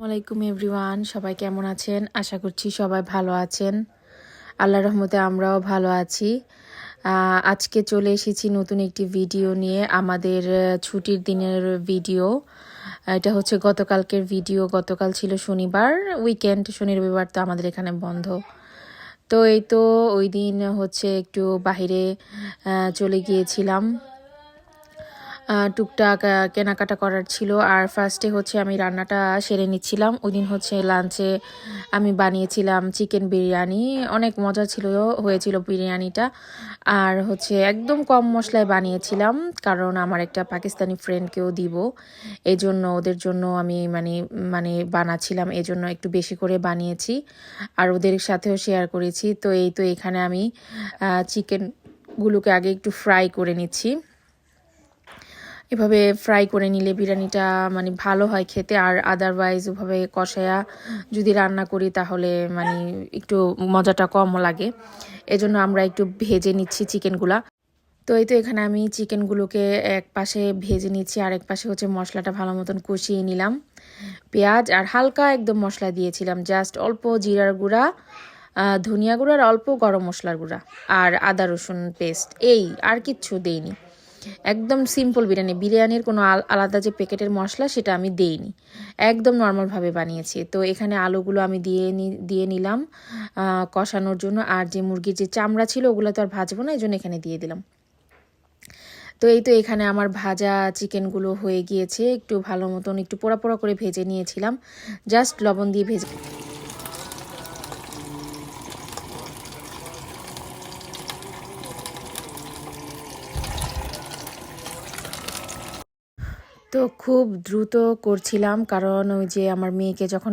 আসসালামাইকুম এভরিওয়ান সবাই কেমন আছেন? আশা করছি সবাই ভালো আছেন। আল্লাহ রহমতে আমরাও ভালো আছি। আজকে চলে এসেছি নতুন একটি ভিডিও নিয়ে আমাদের ছুটির দিনের ভিডিও। এটা হচ্ছে গতকালকের ভিডিও। গতকাল ছিল শনিবার উইকেন্ড শনি রবিবার তো আমাদের এখানে বন্ধ। তো এই তো ওই দিন হচ্ছে একটু আহ, চলে গিয়েছিলাম। টুকটাক কেনাকাটা করার ছিল। আর ফার্স্টে হচ্ছে আমি রান্নাটা সেরে নিচ্ছিলাম। ওই দিন হচ্ছে লাঞ্চে আমি বানিয়েছিলাম চিকেন বিরিয়ানি। অনেক মজা ছিল, হয়েছিল বিরিয়ানিটা। আর হচ্ছে একদম কম মশলায় বানিয়েছিলাম, কারণ আমার একটা পাকিস্তানি ফ্রেন্ডকেও দিব। এই জন্য ওদের জন্য আমি মানে মানে বানাচ্ছিলাম এই জন্য একটু বেশি করে বানিয়েছি। আর ওদের সাথেও শেয়ার করেছি। তো এই তো এখানে আমি চিকেনগুলোকে আগে একটু ফ্রাই করে নিচ্ছি। এভাবে ফ্রাই করে নিলে বিরিয়ানিটা মানে ভালো হয় খেতে। আর আদারওয়াইজ ওভাবে কষায়া যদি রান্না করি তাহলে মানে একটু মজাটা কম লাগে। এজন্য আমরা একটু ভেজে নিচ্ছি চিকেনগুলা। তো এই তো এখানে আমি চিকেনগুলোকে এক পাশে ভেজে নিচ্ছি আর এক পাশে হচ্ছে মশলাটা ভালো মতন কষিয়ে নিলাম। পেঁয়াজ আর হালকা একদম মশলা দিয়েছিলাম জাস্ট অল্প জিরার গুঁড়া ধনিয়া গুঁড়া আর অল্প গরম মশলার গুঁড়া। আর আদা রসুন পেস্ট এই আর কিচ্ছু দেইনি। একদম সিম্পল বিরিয়ানি। বিরিয়ানির কোনো আল- আলাদা যে প্যাকেটের মশলা, সেটা আমি দেইনি। একদম নর্মালভাবে বানিয়েছি। তো এখানে আলুগুলো আমি দিয়ে দিয়ে নিলাম কষানোর জন্য। আর যে মুরগির যে চামড়া ছিল, ওগুলো তো আর ভাজবো না এই জন্য এখানে দিয়ে দিলাম। তো এই তো এখানে আমার ভাজা চিকেনগুলো হয়ে গিয়েছে। একটু ভালো মতন একটু পোড়া পোড়া করে ভেজে নিয়েছিলাম। জাস্ট লবণ দিয়ে ভেজে তো খুব দ্রুত করছিলাম, কারণ ওই যে আমার মেয়েকে যখন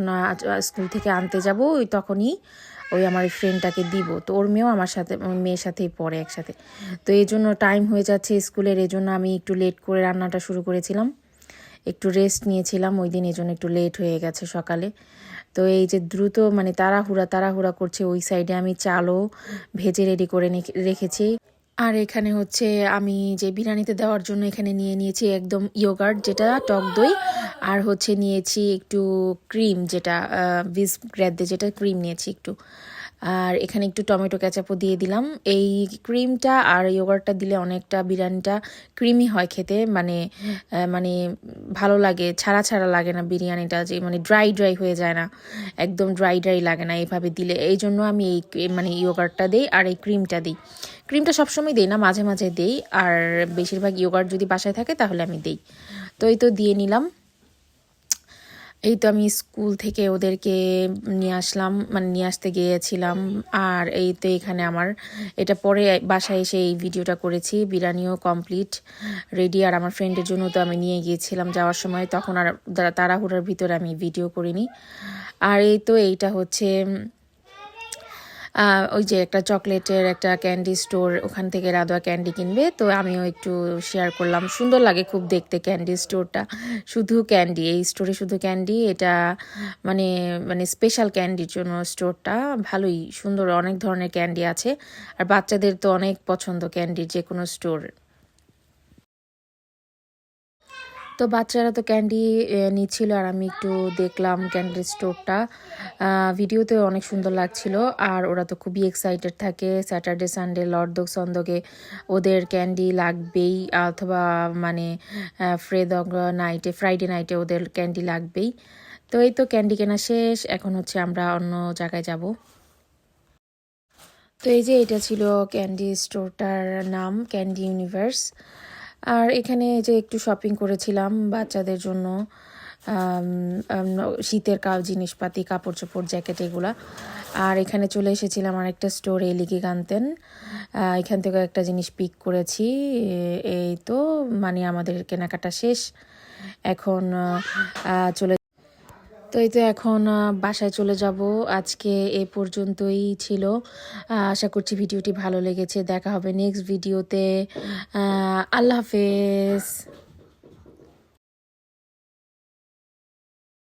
স্কুল থেকে আনতে যাব, ওই তখনই ওই আমার ফ্রেন্ডটাকে দিব। তো ওর মেয়েও আমার সাথে মেয়ের সাথেই পড়ে একসাথে। তো এই জন্য টাইম হয়ে যাচ্ছে স্কুলের, এই জন্য আমি একটু লেট করে রান্নাটা শুরু করেছিলাম। একটু রেস্ট নিয়েছিলাম, ওই দিন এই জন্য একটু লেট হয়ে গেছে সকালে। তো এই যে দ্রুত মানে তাড়াহুড়া তাড়াহুড়া করছে, ওই সাইডে আমি চালও ভেজে রেডি করে রেখেছি। আর এখানে হচ্ছে আমি যে বিরিয়ানিতে দেওয়ার জন্য এখানে নিয়ে নিয়েছি একদম ইয়োগার্ট যেটা টক দই, আর হচ্ছে নিয়েছি একটু ক্রিম যেটা বিস গ্রেড যেটা ক্রিম নিয়েছি একটু। আর এখানে একটু টমেটো ক্যাচাপও দিয়ে দিলাম। এই ক্রিমটা আর ইয়োগার্টটা দিলে অনেকটা বিরিয়ানিটা ক্রিমি হয় খেতে মানে মানে ভালো লাগে, ছাড়া ছাড়া লাগে না বিরিয়ানিটা, যে মানে ড্রাই ড্রাই হয়ে যায় না, একদম ড্রাই ড্রাই লাগে না এইভাবে দিলে। এই জন্য আমি এই এই মানে ইয়োগার্টটা দিই আর এই ক্রিমটা দিই। ক্রিমটা সবসময় দিই না, মাঝে মাঝে দিই, আর বেশিরভাগ ইয়োগার্ট যদি বাসায় থাকে তাহলে আমি দিই। তো এই তো দিয়ে নিলাম। এই তো আমি স্কুল থেকে ওদেরকে নিয়ে আসলাম মানে নিয়ে আসতে গিয়েছিলাম। আর এই তো এখানে আমার, এটা পরে বাসায় এসে এই ভিডিওটা করেছি, বিরিয়ানিও কমপ্লিট রেডি আর আমার ফ্রেন্ডের জন্য তো আমি নিয়ে গিয়েছিলাম যাওয়ার সময়, তখন আর তাড়াহুড়ার ভিতরে আমি ভিডিও করিনি। আর এই তো এইটা হচ্ছে ওই যে একটা চকলেটের একটা ক্যান্ডি স্টোর ওখান থেকে রাধুয়া ক্যান্ডি কিনবে। তো আমিও একটু শেয়ার করলাম। সুন্দর লাগে খুব দেখতে ক্যান্ডি স্টোরটা শুধু ক্যান্ডি এই স্টোরে শুধু ক্যান্ডি এটা মানে মানে স্পেশাল ক্যান্ডির জন্য স্টোরটা ভালোই সুন্দর। অনেক ধরনের ক্যান্ডি আছে। আর বাচ্চাদের তো অনেক পছন্দ ক্যান্ডির যে কোনো স্টোর তো বাচ্চারা তো ক্যান্ডি নিচ্ছিল আর আমি একটু দেখলাম ক্যান্ডি স্টোরটা ভিডিওতে অনেক সুন্দর লাগছিল আর ওরা তো খুবই এক্সাইটেড থাকে। স্যাটারডে সানডে লর্দক সন্দকে ওদের ক্যান্ডি লাগবেই অথবা মানে ফ্রেদক নাইটে ফ্রাইডে নাইটে ওদের ক্যান্ডি লাগবেই। তো এই তো ক্যান্ডি কেনা শেষ, এখন হচ্ছে আমরা অন্য জায়গায় যাব। তো এই যে এটা ছিল ক্যান্ডি স্টোরটার নাম ক্যান্ডি ইউনিভার্স আর এখানে যে একটু শপিং করেছিলাম বাচ্চাদের জন্য শীতের কাউ জিনিসপাতি কাপড় চোপড় জ্যাকেট এগুলা। আর এখানে চলে এসেছিলাম আর একটা স্টোর লিগে গানতেন এখান থেকে একটা জিনিস পিক করেছি। এই তো মানে আমাদের কেনাকাটা শেষ। এখন চলে তো এই তো এখন বাসায় চলে যাব। আজকে এ পর্যন্তই ছিল। আশা করছি ভিডিওটি ভালো লেগেছে। দেখা হবে নেক্সট ভিডিওতে আল্লাহ হাফেজ।